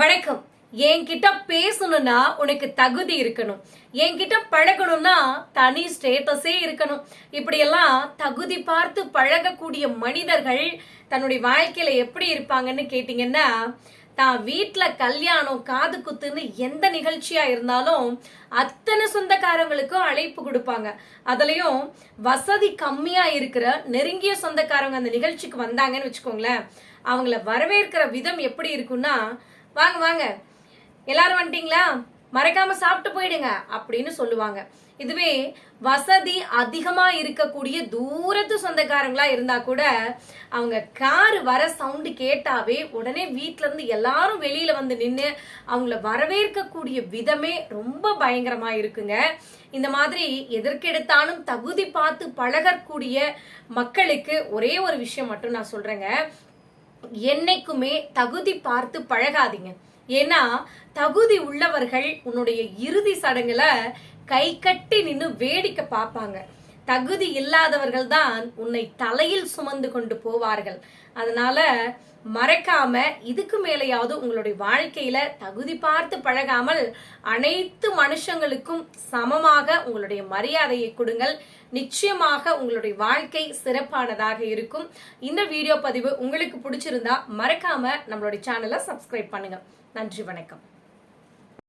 வணக்கம். என்கிட்ட பேசணும்னா உனக்கு தகுதி இருக்கணும். என்கிட்ட பழகணும்னா தனி ஸ்டேட்டஸே இருக்கணும். இப்படியெல்லாம் தகுதி பார்த்து பழகக்கூடிய மனிதர்கள் தன்னுடைய வாழ்க்கையில எப்படி இருப்பாங்கன்னு கேட்டீங்கன்னா தான் வீட்டில் கல்யாணம் காது குத்துன்னு எந்த நிகழ்ச்சியா இருந்தாலும் அத்தனை சொந்தக்காரங்களுக்கும் அழைப்பு கொடுப்பாங்க. அதுலயும் வசதி கம்மியா இருக்கிற நெருங்கிய சொந்தக்காரங்க அந்த நிகழ்ச்சிக்கு வந்தாங்கன்னு வச்சுக்கோங்களேன். அவங்கள வரவேற்கிற விதம் எப்படி இருக்கும்னா வாங்க வாங்க. எல்லாரும் வந்துட்டீங்களா? மறைக்காம சாப்பிட்டு போயிடுங்க அப்படின்னு சொல்லுவாங்க. இதுவே வசதி அதிகமா இருக்கக்கூடிய தூரத்து சொந்தக்காரங்களா இருந்தா கூட அவங்க கார் வர சவுண்டு கேட்டாவே உடனே வீட்டுல இருந்து எல்லாரும் வெளியில வந்து நின்று அவங்கள வரவேற்கக்கூடிய விதமே ரொம்ப பயங்கரமா இருக்குங்க. இந்த மாதிரி எதற்கெடுத்தாலும் தகுதி பார்த்து பழகக்கூடிய மக்களுக்கு ஒரே ஒரு விஷயம் மட்டும் நான் சொல்றேங்க. என்னைக்குமே தகுதி பார்த்து பழகாதீங்க. ஏன்னா தகுதி உள்ளவர்கள் உன்னுடைய இறுதி சடங்குல கை கட்டி நின்று வேடிக்கை பார்ப்பாங்க. தகுதி இல்லாதவர்கள் தான் உன்னை தலையில் சுமந்து கொண்டு போவார்கள். அதனால மறக்காம இதுக்கு மேலேயாவது உங்களுடைய வாழ்க்கையில தகுதி பார்த்து பழகாமல் அனைத்து மனுஷங்களுக்கும் சமமாக உங்களுடைய மரியாதையை கொடுங்கள். நிச்சயமாக உங்களுடைய வாழ்க்கை சிறப்பானதாக இருக்கும். இந்த வீடியோ பதிவு உங்களுக்கு பிடிச்சிருந்தா மறக்காம நம்மளுடைய சேனலை சப்ஸ்கிரைப் பண்ணுங்க. நன்றி வணக்கம்.